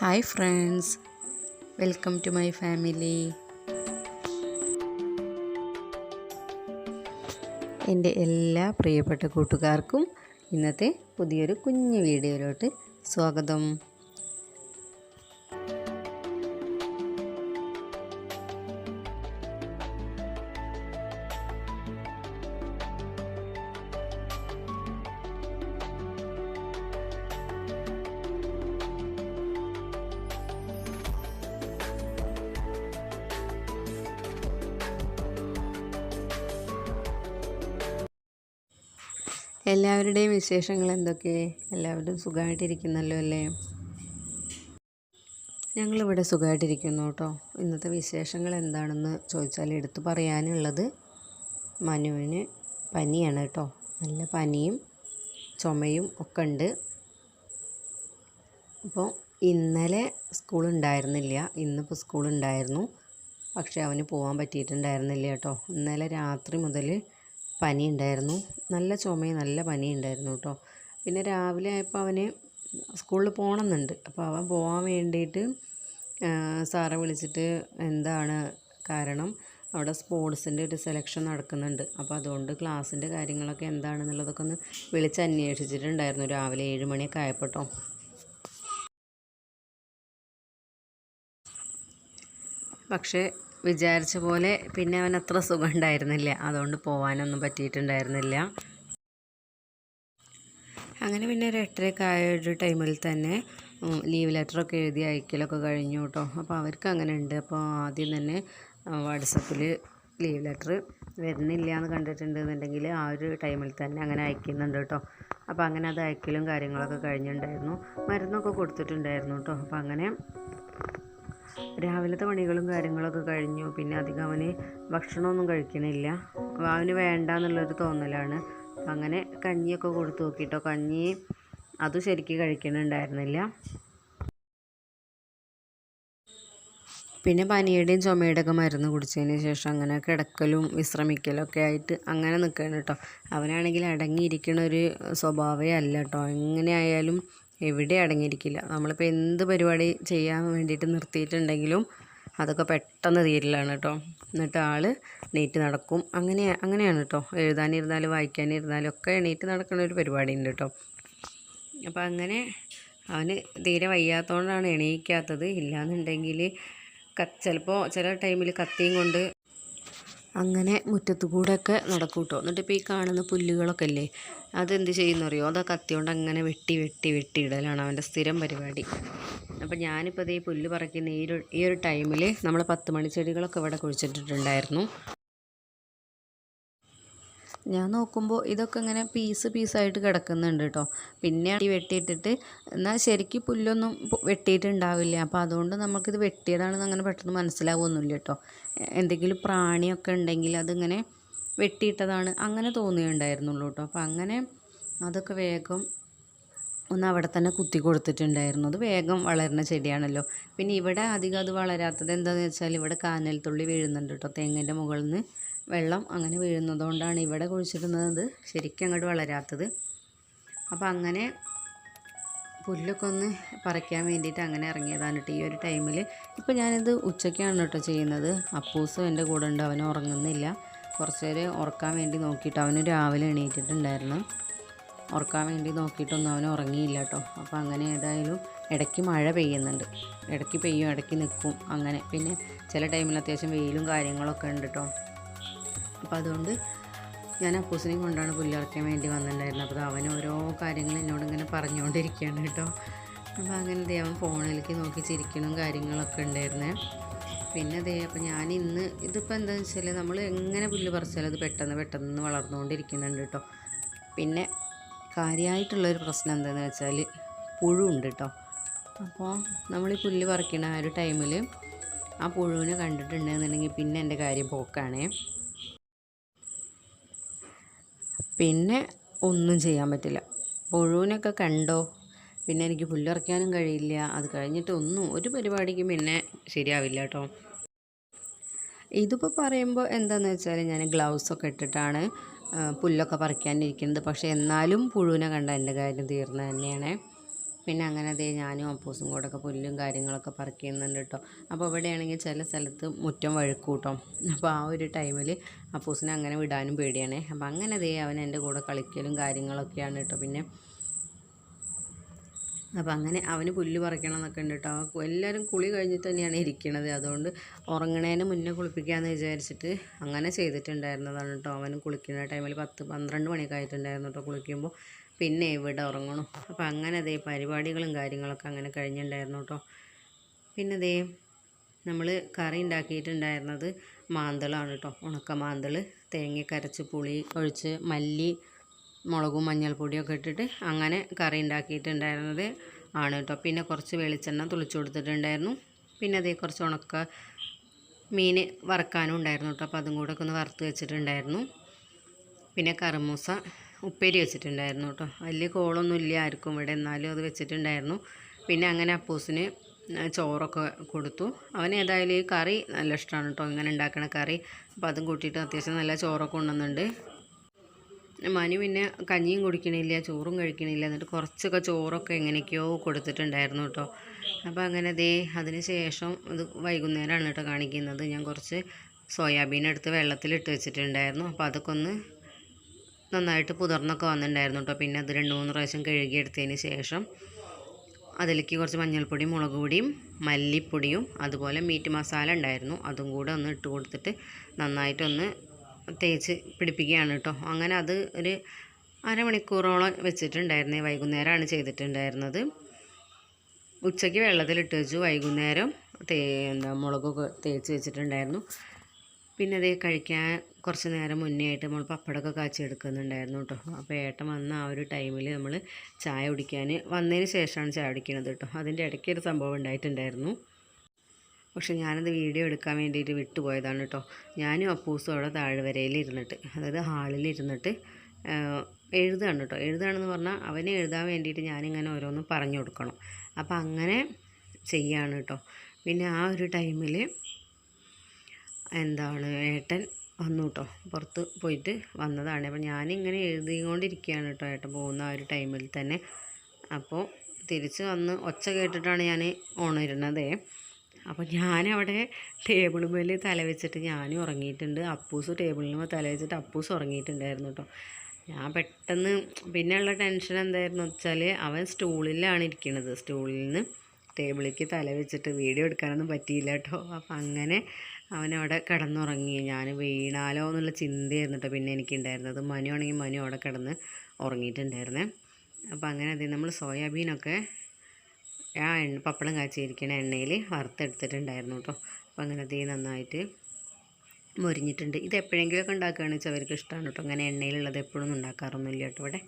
Hi friends. Welcome to my family. എന്റെ എല്ലാ പ്രിയപ്പെട്ട കൂട്ടുകാർക്കും ഇന്നത്തെ പുതിയൊരു കുഞ്ഞു വീഡിയോയിലോട്ട് സ്വാഗതം. എല്ലാവരുടെയും വിശേഷങ്ങൾ എന്തൊക്കെ? എല്ലാവരും സുഖമായിട്ടിരിക്കുന്നല്ലോ അല്ലേ? ഞങ്ങളിവിടെ സുഖമായിട്ടിരിക്കുന്നു കേട്ടോ. ഇന്നത്തെ വിശേഷങ്ങൾ എന്താണെന്ന് ചോദിച്ചാൽ എടുത്തു പറയാനുള്ളത് മനുവിന് പനിയാണ് കേട്ടോ. നല്ല പനിയും ചുമയും ഒക്കെ ഉണ്ട്. അപ്പോൾ ഇന്നലെ സ്കൂൾ ഉണ്ടായിരുന്നില്ല. ഇന്നിപ്പോൾ സ്കൂൾ ഉണ്ടായിരുന്നു. പക്ഷേ അവന് പോകാൻ പറ്റിയിട്ടുണ്ടായിരുന്നില്ല കേട്ടോ. ഇന്നലെ രാത്രി മുതൽ പനി ഉണ്ടായിരുന്നു നല്ല ചുമയും നല്ല പനി ഉണ്ടായിരുന്നു കേട്ടോ. പിന്നെ രാവിലെ ആയപ്പോൾ അവന് സ്കൂളിൽ പോകണമെന്നുണ്ട്. അപ്പോൾ അവൻ പോകാൻ വേണ്ടിയിട്ട് സാറെ വിളിച്ചിട്ട് എന്താണ് കാരണം അവിടെ സ്പോർട്സിന്റെ ഒരു സെലക്ഷൻ നടക്കുന്നുണ്ട്. അപ്പോൾ അതുകൊണ്ട് ക്ലാസ്സിന്റെ കാര്യങ്ങളൊക്കെ എന്താണെന്നുള്ളതൊക്കെ ഒന്ന് വിളിച്ച് അന്വേഷിച്ചിട്ടുണ്ടായിരുന്നു രാവിലെ ഏഴ് മണിയൊക്കെ ആയപ്പോൾ പക്ഷേ വിചാരിച്ച പോലെ പിന്നെ അവൻ അത്ര സുഖം ഉണ്ടായിരുന്നില്ല അതുകൊണ്ട് പോകാനൊന്നും പറ്റിയിട്ടുണ്ടായിരുന്നില്ല. അങ്ങനെ പിന്നെ ഒരു എട്ടരയൊക്കെ ആയ ഒരു ടൈമിൽ തന്നെ ലീവ് ലെറ്ററൊക്കെ എഴുതി അയക്കലൊക്കെ കഴിഞ്ഞു കേട്ടോ അപ്പോൾ അവർക്ക് അങ്ങനെ ഉണ്ട്. അപ്പോൾ ആദ്യം തന്നെ വാട്സപ്പിൽ ലീവ് ലെറ്റർ വരുന്നില്ല എന്ന് കണ്ടിട്ടുണ്ടെന്നുണ്ടെങ്കിൽ ആ ഒരു ടൈമിൽ തന്നെ അങ്ങനെ അയക്കുന്നുണ്ട് കേട്ടോ അപ്പോൾ അങ്ങനെ അത് അയക്കലും കാര്യങ്ങളൊക്കെ കഴിഞ്ഞിട്ടുണ്ടായിരുന്നു. മരുന്നൊക്കെ കൊടുത്തിട്ടുണ്ടായിരുന്നു കേട്ടോ അപ്പോൾ അങ്ങനെ രാവിലത്തെ പണികളും കാര്യങ്ങളൊക്കെ കഴിഞ്ഞു. പിന്നെ അധികം അവന് ഭക്ഷണമൊന്നും കഴിക്കണില്ല. അവന് വേണ്ട എന്നുള്ളൊരു തോന്നലാണ്. അങ്ങനെ കഞ്ഞിയൊക്കെ കൊടുത്തു നോക്കിയിട്ടോ കഞ്ഞി അതും ശരിക്കും കഴിക്കണുണ്ടായിരുന്നില്ല. പിന്നെ പനിയുടെയും ചുമയുടെ ഒക്കെ മരുന്ന് കുടിച്ചതിന് ശേഷം അങ്ങനെ കിടക്കലും വിശ്രമിക്കലും ഒക്കെ ആയിട്ട് അങ്ങനെ നിൽക്കുകയാണ് കേട്ടോ. അവനാണെങ്കിൽ അടങ്ങിയിരിക്കണ ഒരു സ്വഭാവമേ അല്ല കേട്ടോ. എങ്ങനെയായാലും എവിടെ അടങ്ങിയിരിക്കില്ല. നമ്മളിപ്പോൾ എന്ത് പരിപാടി ചെയ്യാൻ വേണ്ടിയിട്ട് നിർത്തിയിട്ടുണ്ടെങ്കിലും അതൊക്കെ പെട്ടെന്ന് തീരലാണ് കേട്ടോ എന്നിട്ട് ആൾ എണീറ്റ് നടക്കും. അങ്ങനെ അങ്ങനെയാണ് കേട്ടോ എഴുതാനിരുന്നാലും വായിക്കാനിരുന്നാലും ഒക്കെ എണീറ്റ് നടക്കുന്ന ഒരു പരിപാടി ഉണ്ട് കേട്ടോ അപ്പോൾ അങ്ങനെ അവന് തീരെ വയ്യാത്തതുകൊണ്ടാണ് എണീക്കാത്തത്. ഇല്ലയെന്നുണ്ടെങ്കിൽ ചിലപ്പോൾ ചില ടൈമിൽ കത്തിയും കൊണ്ട് അങ്ങനെ മുറ്റത്തു കൂടെയൊക്കെ നടക്കും കേട്ടോ എന്നിട്ട് ഇപ്പോൾ ഈ കാണുന്ന പുല്ലുകളൊക്കെ അല്ലേ അതെന്ത് ചെയ്യുന്നറിയോ? അത് കത്തിയോണ്ട് അങ്ങനെ വെട്ടി വെട്ടി വെട്ടി ഇടലാണ് അവന്റെ സ്ഥിരം പരിപാടി. അപ്പോൾ ഞാനിപ്പോൾ ഈ പുല്ല് പറിക്കുന്ന ഈ ഒരു ഈ ഒരു ടൈമിൽ നമ്മൾ പത്ത് മണി ചെടികളൊക്കെ ഇവിടെ കുഴിച്ചിട്ടിട്ടുണ്ടായിരുന്നു. ഞാൻ നോക്കുമ്പോൾ ഇതൊക്കെ ഇങ്ങനെ പീസ് പീസായിട്ട് കിടക്കുന്നുണ്ട് കേട്ടോ പിന്നെ വെട്ടിയിട്ടിട്ട് എന്നാൽ ശരിക്കും പുല്ലൊന്നും വെട്ടിയിട്ടുണ്ടാവില്ല. അപ്പോൾ അതുകൊണ്ട് നമുക്കിത് വെട്ടിയതാണെന്ന് അങ്ങനെ പെട്ടെന്ന് മനസ്സിലാവുമൊന്നുമില്ല കേട്ടോ എന്തെങ്കിലും പ്രാണിയൊക്കെ ഉണ്ടെങ്കിൽ അതിങ്ങനെ വെട്ടിയിട്ടതാണ് അങ്ങനെ തോന്നിയുണ്ടായിരുന്നുള്ളൂ കേട്ടോ അപ്പോൾ അങ്ങനെ അതൊക്കെ വേഗം ഒന്ന് അവിടെ തന്നെ കുത്തി കൊടുത്തിട്ടുണ്ടായിരുന്നു. അത് വേഗം വളരുന്ന ചെടിയാണല്ലോ. പിന്നെ ഇവിടെ അധികം അത് വളരാത്തത് എന്താണെന്ന് വെച്ചാൽ ഇവിടെ കാനൽ തുള്ളി വീഴുന്നുണ്ട് കേട്ടോ തെങ്ങിന്റെ മുകളിൽ നിന്ന് വെള്ളം അങ്ങനെ വീഴുന്നതുകൊണ്ടാണ് ഇവിടെ കുഴിച്ചിടുന്നത്. ശരിക്കും അങ്ങോട്ട് വളരാത്തത്. അപ്പോൾ അങ്ങനെ പുല്ലൊക്കെ ഒന്ന് പറിക്കാൻ വേണ്ടിയിട്ട് അങ്ങനെ ഇറങ്ങിയതാണ് കേട്ടോ ഈ ഒരു ടൈമിൽ ഇപ്പോൾ ഞാനിത് ഉച്ചയ്ക്കാണ് കേട്ടോ ചെയ്യുന്നത്. അപ്പൂസും എന്റെ കൂടെ ഉണ്ട്. അവൻ ഉറങ്ങുന്നില്ല. കുറച്ച് നേരം ഉറക്കാൻ വേണ്ടി നോക്കിയിട്ട് അവന് രാവിലെ എണീറ്റിട്ടുണ്ടായിരുന്നു. ഉറക്കാൻ വേണ്ടി നോക്കിയിട്ടൊന്നും അവൻ ഉറങ്ങിയില്ല കേട്ടോ അപ്പോൾ അങ്ങനെ ഏതായാലും ഇടയ്ക്ക് മഴ പെയ്യുന്നുണ്ട്. ഇടയ്ക്ക് പെയ്യും ഇടയ്ക്ക് നിൽക്കും അങ്ങനെ. പിന്നെ ചില ടൈമിൽ അത്യാവശ്യം വെയിലും കാര്യങ്ങളൊക്കെ ഉണ്ട് കേട്ടോ അപ്പോൾ അതുകൊണ്ട് ഞാൻ അപ്പൂസിനെ കൊണ്ടാണ് പുല്ലിറക്കാൻ വേണ്ടി വന്നിട്ടുണ്ടായിരുന്നത്. അപ്പോൾ അവൻ ഓരോ കാര്യങ്ങൾ എന്നോട് ഇങ്ങനെ പറഞ്ഞുകൊണ്ടിരിക്കുകയാണ് കേട്ടോ. അപ്പോൾ അങ്ങനെ ദൈവം ഫോണിലേക്ക് നോക്കി ചിരിക്കണം കാര്യങ്ങളൊക്കെ ഉണ്ടായിരുന്നേ. പിന്നെ ദേ അപ്പോൾ ഞാൻ ഇന്ന് ഇതിപ്പോൾ എന്താണെന്ന് വെച്ചാൽ നമ്മൾ എങ്ങനെ പുല്ല് പറിച്ചാലും അത് പെട്ടെന്ന് പെട്ടെന്ന് വളർന്നുകൊണ്ടിരിക്കുന്നുണ്ട് കേട്ടോ. പിന്നെ കാര്യമായിട്ടുള്ളൊരു പ്രശ്നം എന്താണെന്ന് വെച്ചാൽ പുഴുണ്ട് കേട്ടോ. അപ്പോൾ നമ്മൾ ഈ പുല്ല് പറിക്കണ ആ ഒരു ടൈമിൽ ആ പുഴുവിനെ കണ്ടിട്ടുണ്ടെന്നുണ്ടെങ്കിൽ പിന്നെ എന്റെ കാര്യം പോക്കാണേ. പിന്നെ ഒന്നും ചെയ്യാൻ പറ്റില്ല. പുഴുവിനൊക്കെ കണ്ടോ? പിന്നെ എനിക്ക് പുല്ലിറക്കാനും കഴിയില്ല. അത് കഴിഞ്ഞിട്ട് ഒന്നും ഒരു പരിപാടിക്കും പിന്നെ ശരിയാവില്ല കേട്ടോ. ഇതിപ്പോൾ പറയുമ്പോൾ എന്താണെന്ന് വെച്ചാൽ ഞാൻ ഗ്ലൗസൊക്കെ ഇട്ടിട്ടാണ് പുല്ലൊക്കെ പറിക്കാനിരിക്കുന്നത്. പക്ഷേ എന്നാലും പുഴുവിനെ കണ്ട എന്റെ കാര്യം തീർന്നു തന്നെയാണ്. പിന്നെ അങ്ങനെ അതേ ഞാനും അപ്പൂസും കൂടെ ഒക്കെ പുല്ലും കാര്യങ്ങളൊക്കെ പറിക്കുന്നുണ്ട് കേട്ടോ അപ്പോൾ ഇവിടെയാണെങ്കിൽ ചില സ്ഥലത്ത് മുറ്റം വഴുക്കൂട്ടോ. അപ്പോൾ ആ ഒരു ടൈമിൽ അപ്പൂസിനെ അങ്ങനെ വിടാനും പേടിയാണ്. അപ്പോൾ അങ്ങനെ അതേ അവൻ എന്റെ കൂടെ കളിക്കലും കാര്യങ്ങളൊക്കെയാണ് കേട്ടോ പിന്നെ അപ്പോൾ അങ്ങനെ അവന് പുല്ല് പറിക്കണം എന്നൊക്കെ ഉണ്ട് കേട്ടോ എല്ലാവരും കുളി കഴിഞ്ഞിട്ട് തന്നെയാണ് ഇരിക്കണത്. അതുകൊണ്ട് ഉറങ്ങണേന് മുന്നേ കുളിപ്പിക്കാമെന്ന് വിചാരിച്ചിട്ട് അങ്ങനെ ചെയ്തിട്ടുണ്ടായിരുന്നതാണ് കേട്ടോ അവന് കുളിക്കുന്ന ടൈമിൽ പത്ത് പന്ത്രണ്ട് മണിയൊക്കെ ആയിട്ടുണ്ടായിരുന്നു കേട്ടോ കുളിക്കുമ്പോൾ. പിന്നെ ഇവിടെ ഉറങ്ങണം. അപ്പോൾ അങ്ങനെ ദേ പരിപാടികളും കാര്യങ്ങളൊക്കെ അങ്ങനെ കഴിഞ്ഞിട്ടുണ്ടായിരുന്നു കേട്ടോ പിന്നെ ദേ നമ്മൾ കറി ഉണ്ടാക്കിയിട്ടുണ്ടായിരുന്നത് മാന്തളാണ് കേട്ടോ ഉണക്ക മാന്തൾ തേങ്ങ കരച്ച് പുളി ഒഴിച്ച് മല്ലി മുളകും മഞ്ഞൾപ്പൊടിയൊക്കെ ഇട്ടിട്ട് അങ്ങനെ കറി ഉണ്ടാക്കിയിട്ടുണ്ടായിരുന്നത് ആണ് കേട്ടോ പിന്നെ കുറച്ച് വെളിച്ചെണ്ണ തുളിച്ചു കൊടുത്തിട്ടുണ്ടായിരുന്നു. പിന്നെ അതേ കുറച്ച് ഉണക്ക മീൻ വറക്കാനും ഉണ്ടായിരുന്നു കേട്ടോ അപ്പോൾ അതും കൂടെ ഒക്കെ ഒന്ന് വറുത്ത് വെച്ചിട്ടുണ്ടായിരുന്നു. പിന്നെ കറമൂസ ഉപ്പേരി വെച്ചിട്ടുണ്ടായിരുന്നു കേട്ടോ. വലിയ കോളൊന്നും ഇല്ല ആർക്കും ഇവിടെ. എന്നാലും അത് വെച്ചിട്ടുണ്ടായിരുന്നു. പിന്നെ അങ്ങനെ അപ്പൂസിന് ചോറൊക്കെ കൊടുത്തു. അവൻ ഏതായാലും ഈ കറി നല്ല ഇഷ്ടമാണ് കേട്ടോ. ഇങ്ങനെ ഉണ്ടാക്കണ കറി. അപ്പോൾ അതും കൂട്ടിയിട്ട് അത്യാവശ്യം നല്ല ചോറൊക്കെ ഉണ്ടെന്നുണ്ട് മനു പിന്നെ കഞ്ഞിയും കുടിക്കണില്ല ചോറും കഴിക്കണില്ല. എന്നിട്ട് കുറച്ചൊക്കെ ചോറൊക്കെ എങ്ങനെയൊക്കെയോ കൊടുത്തിട്ടുണ്ടായിരുന്നു കേട്ടോ. അപ്പോൾ അങ്ങനെ ദേ അതിന് ശേഷം ഇത് വൈകുന്നേരമാണ് കേട്ടോ കാണിക്കുന്നത്. ഞാൻ കുറച്ച് സോയാബീൻ എടുത്ത് വെള്ളത്തിലിട്ട് വെച്ചിട്ടുണ്ടായിരുന്നു. അപ്പോൾ അതൊക്കെ ഒന്ന് നന്നായിട്ട് പുതർന്നൊക്കെ വന്നിട്ടുണ്ടായിരുന്നു കേട്ടോ പിന്നെ അത് രണ്ട് മൂന്ന് പ്രാവശ്യം കഴുകിയെടുത്തതിന് ശേഷം അതിലേക്ക് കുറച്ച് മഞ്ഞൾപ്പൊടിയും മുളക് പൊടിയും മല്ലിപ്പൊടിയും അതുപോലെ മീറ്റ് മസാല ഉണ്ടായിരുന്നു. അതും കൂടെ ഒന്ന് ഇട്ട് കൊടുത്തിട്ട് നന്നായിട്ടൊന്ന് തേച്ച് പിടിപ്പിക്കുകയാണ് കേട്ടോ അങ്ങനെ അത് ഒരു അരമണിക്കൂറോളം വെച്ചിട്ടുണ്ടായിരുന്നേ. വൈകുന്നേരമാണ് ചെയ്തിട്ടുണ്ടായിരുന്നത്. ഉച്ചയ്ക്ക് വെള്ളത്തിലിട്ട് വെച്ചു. വൈകുന്നേരം തേ എന്താ മുളകൊക്കെ തേച്ച് വെച്ചിട്ടുണ്ടായിരുന്നു. പിന്നെ അത് കഴിക്കാൻ കുറച്ച് നേരം മുന്നേ ആയിട്ട് നമ്മൾ പപ്പടമൊക്കെ കാച്ചി എടുക്കുന്നുണ്ടായിരുന്നു കേട്ടോ. അപ്പോൾ ഏട്ടൻ വന്ന ആ ഒരു ടൈമിൽ നമ്മൾ ചായ കുടിക്കാൻ വന്നതിന് ശേഷമാണ് ചായ കുടിക്കുന്നത് കേട്ടോ. അതിന്റെ ഇടയ്ക്ക് ഒരു സംഭവം ഉണ്ടായിട്ടുണ്ടായിരുന്നു. പക്ഷെ ഞാനത് വീഡിയോ എടുക്കാൻ വേണ്ടിയിട്ട് വിട്ടുപോയതാണ് കേട്ടോ. ഞാനും അപ്പൂസും അവിടെ താഴ്വരയിൽ ഇരുന്നിട്ട് അതായത് ഹാളിൽ ഇരുന്നിട്ട് എഴുതുകയാണ് കേട്ടോ. എഴുതുകയാണെന്ന് പറഞ്ഞാൽ അവനെ എഴുതാൻ വേണ്ടിയിട്ട് ഞാനിങ്ങനെ ഓരോന്നും പറഞ്ഞു കൊടുക്കണം. അപ്പം അങ്ങനെ ചെയ്യാണ് കേട്ടോ. പിന്നെ ആ ഒരു ടൈമിൽ എന്താണ് ഏട്ടൻ വന്നു കേട്ടോ പുറത്ത് പോയിട്ട് വന്നതാണ്. അപ്പോൾ ഞാനിങ്ങനെ എഴുതിക്കൊണ്ടിരിക്കുകയാണ് കേട്ടോ ഏട്ടൻ പോകുന്ന ആ ഒരു ടൈമിൽ തന്നെ. അപ്പോൾ തിരിച്ച് വന്ന് ഒച്ച കേട്ടിട്ടാണ് ഞാൻ ഉണരുന്നത് അപ്പോൾ ഞാനവിടെ ടേബിൾ മേൽ തല വെച്ചിട്ട് ഞാനും ഉറങ്ങിയിട്ടുണ്ട്. അപ്പൂസ് ടേബിളിന് തല വെച്ചിട്ട് അപ്പൂസ് ഉറങ്ങിയിട്ടുണ്ടായിരുന്നു കേട്ടോ ഞാൻ പെട്ടെന്ന് പിന്നെയുള്ള ടെൻഷൻ എന്തായിരുന്നു വെച്ചാൽ അവൻ സ്റ്റൂളിലാണ് ഇരിക്കുന്നത് സ്റ്റൂളിൽ നിന്ന് ടേബിളിലേക്ക് തല വെച്ചിട്ട് വീഡിയോ എടുക്കാനൊന്നും പറ്റിയില്ല കേട്ടോ അപ്പം അങ്ങനെ അവനവിടെ കിടന്നുറങ്ങി. ഞാൻ വീണാലോ എന്നുള്ള ചിന്തയായിരുന്നു കേട്ടോ പിന്നെ എനിക്കുണ്ടായിരുന്നത്. മനു ആണെങ്കിൽ മനു അവിടെ കിടന്ന് ഉറങ്ങിയിട്ടുണ്ടായിരുന്നേ. അപ്പോൾ അങ്ങനെ അതെ നമ്മൾ സോയാബീനൊക്കെ ആ എണ്ണ പപ്പടം കാച്ചിരിക്കുന്ന എണ്ണയിൽ വറുത്തെടുത്തിട്ടുണ്ടായിരുന്നു കേട്ടോ അപ്പോൾ അങ്ങനെ അതേ നന്നായിട്ട് മൊരിഞ്ഞിട്ടുണ്ട്. ഇത് എപ്പോഴെങ്കിലുമൊക്കെ ഉണ്ടാക്കുകയാണെന്ന് വെച്ചാൽ അവർക്ക് ഇഷ്ടമാണ് കേട്ടോ അങ്ങനെ എണ്ണയിലുള്ളത് എപ്പോഴും ഉണ്ടാക്കാറൊന്നുമില്ല കേട്ടോ ഇവിടെ.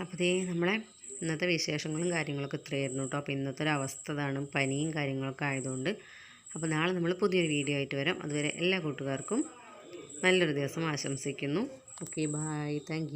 അപ്പോൾ ഇതേ നമ്മളെ ഇന്നത്തെ വിശേഷങ്ങളും കാര്യങ്ങളൊക്കെ ഇത്രയായിരുന്നു കേട്ടോ അപ്പോൾ ഇന്നത്തെ ഒരു അവസ്ഥ ഇതാണ്. പനിയും കാര്യങ്ങളൊക്കെ ആയതുകൊണ്ട് അപ്പോൾ നാളെ നമ്മൾ പുതിയൊരു വീഡിയോ ആയിട്ട് വരാം. അതുവരെ എല്ലാ കൂട്ടുകാർക്കും നല്ലൊരു ദിവസം ആശംസിക്കുന്നു. Okay bye thank